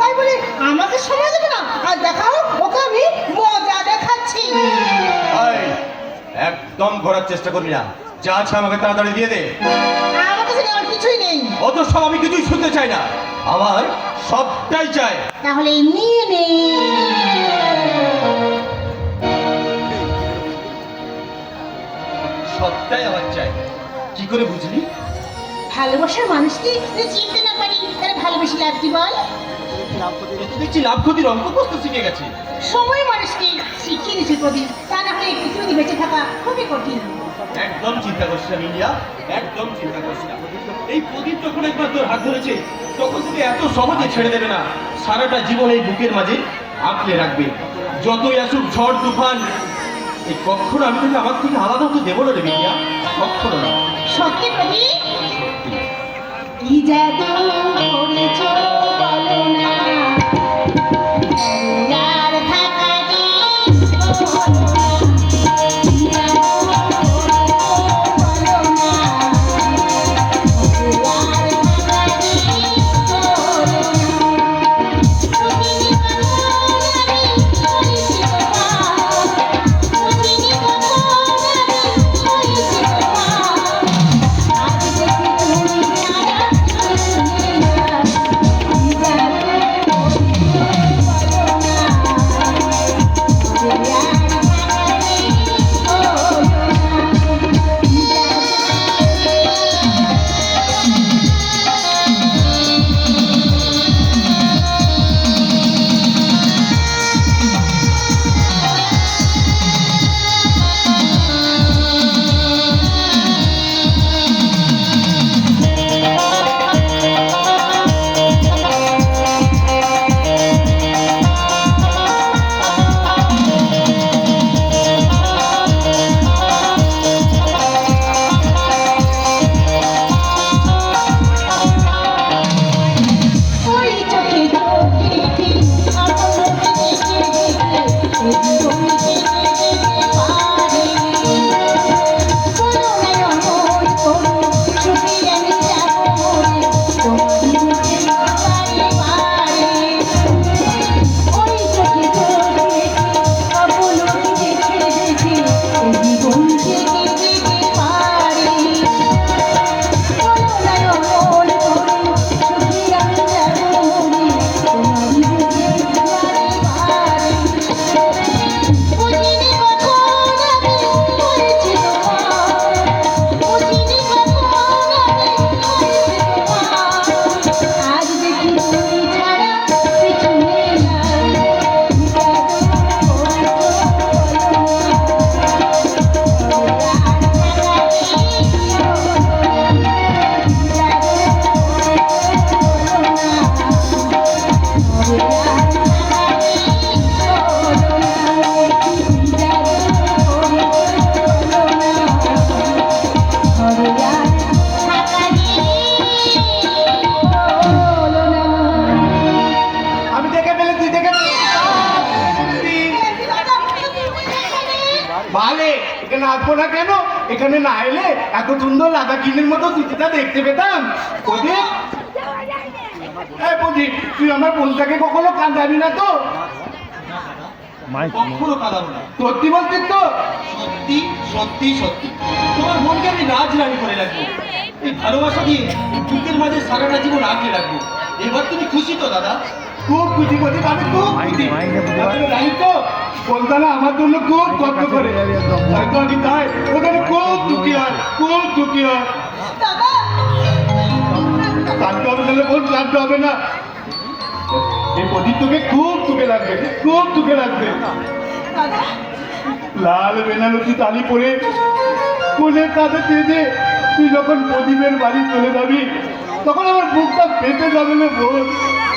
তাই বলে আমাকে সময় দেবে না। আর দেখাও ওকে আমি মজা দেখাচ্ছি। একদম ঘোরার চেষ্টা করবি না। যা আছে আমাকে তাড়াতাড়ি দিয়ে দে। আমার কাছে নেওয়ার কিছুই নেই। অত সব আমি কিছুই শুনতে চাই না। আমার সবটাই চাই। তাহলে নিয়ে নে সবটাই আমার চাই। কি করে বুঝলি? ভালোবাসার মানুষকে চিনতে না পারি তাহলে ভালোবেসে লাভ কি বল? দেখছি লাভ ক্ষতির অঙ্ক শিখে গেছে। সময় মানুষকে শিখিয়ে দিচ্ছে প্রদীপ তা না হলে পৃথিবীতে বেঁচে থাকা খুবই কঠিন। একদম চিন্তা করছি ইন্ডিয়া একদম চিন্তা করছি না। এই প্রদীপ যখন একবার তোর হাত ধরেছে তখন থেকে এত সহজে ছেড়ে দেবে না। সারাটা জীবন এই বুকের মাঝে আঁকলে রাখবে। যতই আসুক ঝড় তুফান এই কখনো আমি তোকে আমার থেকে আলাদা হতে দেবো না রে কখনো না। সত্যি প্রদীপ? কি জাদু করেছ বলো না। ভালে। এখানে আসব না কেন? এখানে না এলে এত সুন্দর লাদা কিনের মতো সুতিটা দেখতে পেতাম। এই প্রদীপ তুই আমার বোনটাকে কখনো কাঁদাবি না তো? কখনো কাঁদাবো না। সত্যি বলছিস তো? সত্যি সত্যি সত্যি। তোমার মনকে আমি রাজ রানী করে রাখব। এই ভালোবাসা দিয়ে বুকের মাঝে সারাটা জীবন আঁকড়ে রাখব। এবার তুমি খুশি তো দাদা? খুব খুশি প্রদীপ আমি খুব খুশি। জানিস তো কলকাতা আমার জন্য খুব কষ্ট করে। তাই তো আমি তাই? ওখানে খুব দুঃখী হয় খুব দুঃখী হয়। দাদা কাঁদতে হবে তাহলে বল কাঁদতে হবে না। এই প্রদীপ তোকে খুব সুখে লাগবে খুব সুখে লাগবে। দাদা লাল বেনারসি তালি পরে কোলে কাঁধে চেয়ে তুই যখন প্রদীপের বাড়ি চলে যাবি তখন আমার বুকটা ফেটে যাবে না বোন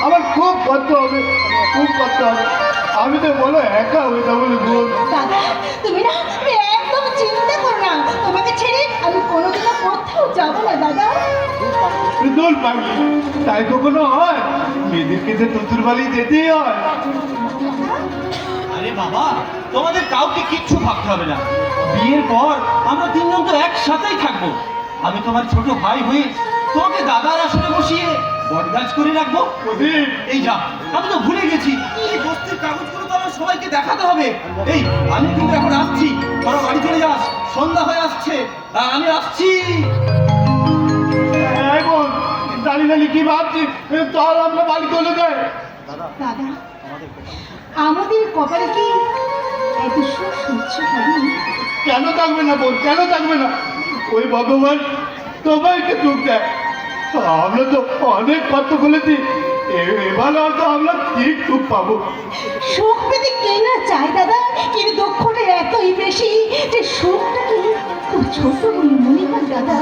আমার খুব কষ্ট হবে খুব কষ্ট হবে। আমি তো বলো একা হয়ে যাব দাদা তুমি না তুমি একদম চিন্তা করো না। তোমাকে ছেড়ে আমি কোনোদিনও কোথাও যাব না দাদা। পাগলি তাই কখনো হয়? মেয়েদেরকে যে শ্বশুর বাড়ি যেতেই হয়। আরে বাবা তোমাদের কাউকে কিচ্ছু ভাবতে হবে না। বিয়ের পর আমরা তিনজন তো একসাথেই থাকব। আমি তোমার ছোট ভাই হয়ে তোমাকে দাদার আসনে বসিয়ে বটগাছ করে রাখব? এই যা আমি তো ভুলে গেছি। এই বস্তির কাগজগুলো তো আমার সবাইকে দেখাতে হবে। এই আমি কিন্তু এখন আসছি। তোরা বাড়ি চলে যাস সন্ধ্যা হয়ে আসছে। আমি আসছি। দাঁড়িয়ে দাঁড়িয়ে কি ভাবছিস। চল আমরা বাড়ি চলে যাই। দাদা আমাদের কপালে কি এত কেন থাকবে না বোন কেন থাকবে না? ওই ভগবান সবাইকে সুখ দেয়। আমরা তো অনেক কষ্ট বলেছি এবার হয়তো আমরা ঠিক সুখ পাবো। সুখ পেতে কে না চায় দাদা? কিন্তু দুঃখটা এতই বেশি যে সুখটাকে ছোট বলে মনে হয় দাদা।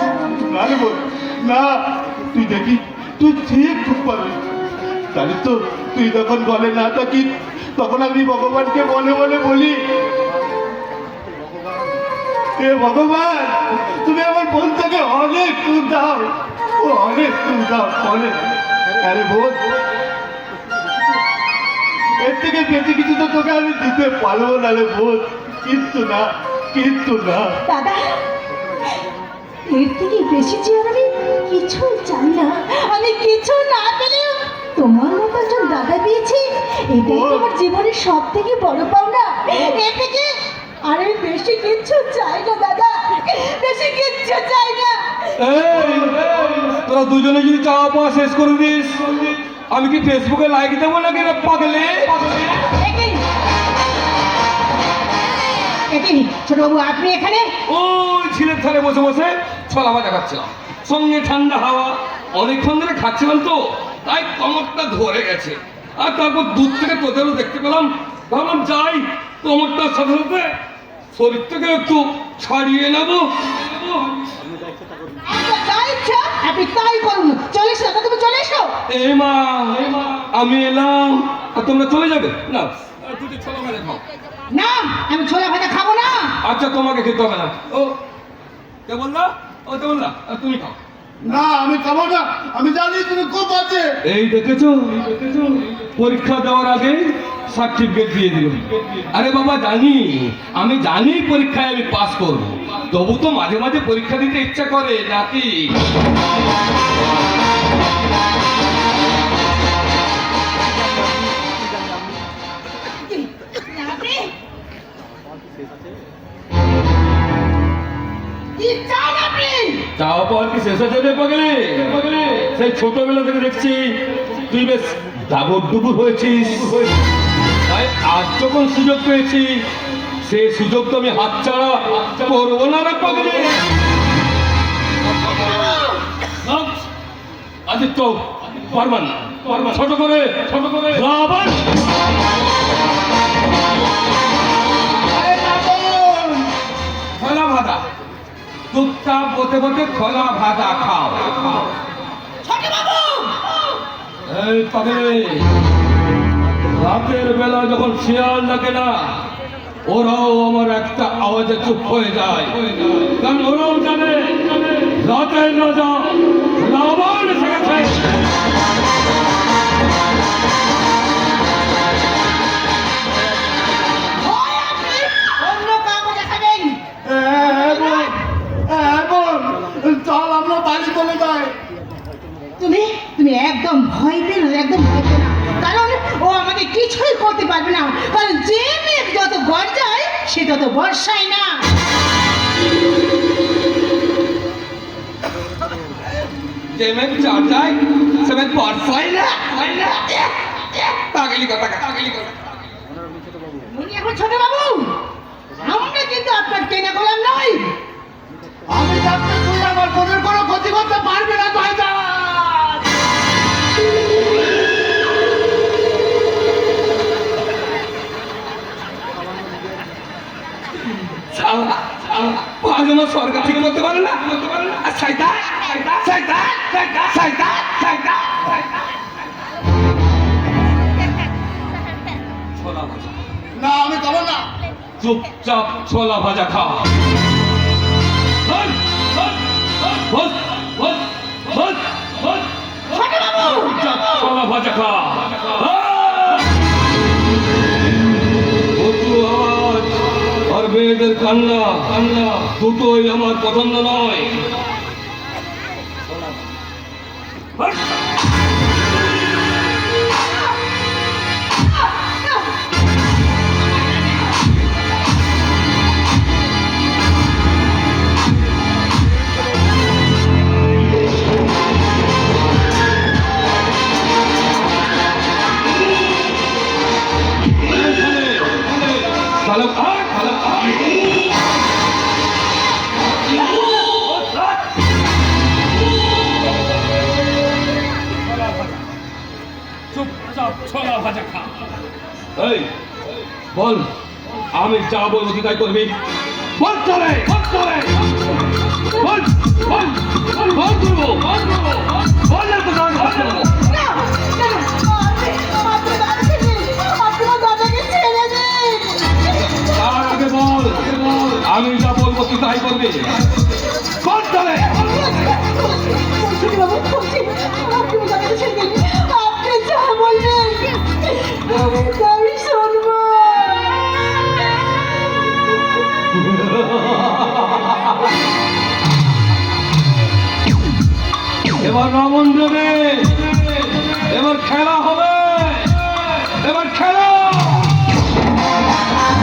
না রে বোন না তুই দেখি তুই ঠিক সুখ পাবি। জানিস তো তুই যখন বলে না থাকি তখন আমি ভগবানকে মনে মনে বলি এ ভগবান তুমি আমার বোন থেকে অনেক সুখ দাও। অনেক অনেক আরে বোন এর থেকে বেশি কিছু তো তোকে আমি দিতে পারব না রে বোন। কিচ্ছু না কিচ্ছু না। দাদা এর থেকে বেশি যে আমি কিছুই চাই না আমি কিছু না পেলেও তোমার মতো একজন দাদা পেয়েছি এটাই তো আমার জীবনের সব থেকে বড় পাওনা। এর থেকে আর আমি বেশি কিচ্ছু চাই না দাদা। বেশি কিচ্ছু চাই না। তোরা দুজনে যদি চাওয়া পাওয়া শেষ করে দিস। আমি কি ফেসবুকে লাইক দেবো নাকি রে পাগলে? ছোটবাবু আপনি এখানে? ওই ছিলের ধারে বসে বসে ছলা ভাজা খাচ্ছিলাম। সঙ্গে ঠান্ডা হাওয়া অনেকক্ষণ ধরে খাচ্ছিলাম তো তাই কমরটা ধরে গেছে। আর তারপর দূর থেকে তোদেরও দেখতে পেলাম। ভাবলাম যাই কমরটার সাথে সাথে শরীর থেকে একটু ছাড়িয়ে নেব। আপনার যা ইচ্ছা আপনি তাই করুন চলে এসো তুমি চলে এসো। এই মা আমি এলাম আর তোমরা চলে যাবে? না দুটো ছলা ভাজা খাও। না আমি ছোলা ভাজা খাব না। আচ্ছা তোমাকে খেতে হবে না। ও কে বললা ও কে বললা তুমি খাও। না আমি খাব না। আমি জানি তুমি খুব আছে। এই দেখেছ পরীক্ষা দেওয়ার আগে সার্টিফিকেট দিয়ে দিল আরে বাবা জানি। আমি জানি পরীক্ষায় আমি পাস করব। তবু তো মাঝে মাঝে পরীক্ষা দিতে ইচ্ছা করে নাকি? চাওয়া পাওয়ার কি শেষ হচ্ছে রে পাগলে। সেই ছোটবেলা থেকে দেখছি তুই বেশ ডাবর ডুবুর হয়েছিস। যখন সুযোগ পেয়েছি সে সুযোগ তো আমি হাতছাড়া করব না রে পাগলে। আদিত্য পারমান পারমান ছোট করে ছোট করে। রাবণ খোলা ভাজা। চুপচাপ বসে বসে খোলা ভাজা খাও। এই পাগলে। রাতের বেলা যখন শিয়াল ডাকে না, ওরাও আমার একটা আওয়াজে চুপ হয়ে যায়। কারণ ওরাও জানে, রাতের রাজা রাবণ এসে তত না। যে মেঘ চার যায় সে মেঘ বর্ষায় না হয় না। পাগলি কথা পাগলি কথা। উনি এখন ছোট বাবু। আমরা কিন্তু আপনার কেনা গোলাম নই। আমি তুই আমার বোনের কোনো ক্ষতি করতে পারবি না তাই না আমি খাব না চুপচাপ ছোলা ভাজা খা বস, বস, বস, বস, বস, বস। চুপচাপ ছোলা ভাজা খা আর মেয়েদের কান্না কান্না দুটোই আমার পছন্দ নয় আমি যা অধিকার করবি। তাই করবি আমি যা বলব তুই তাই করবি।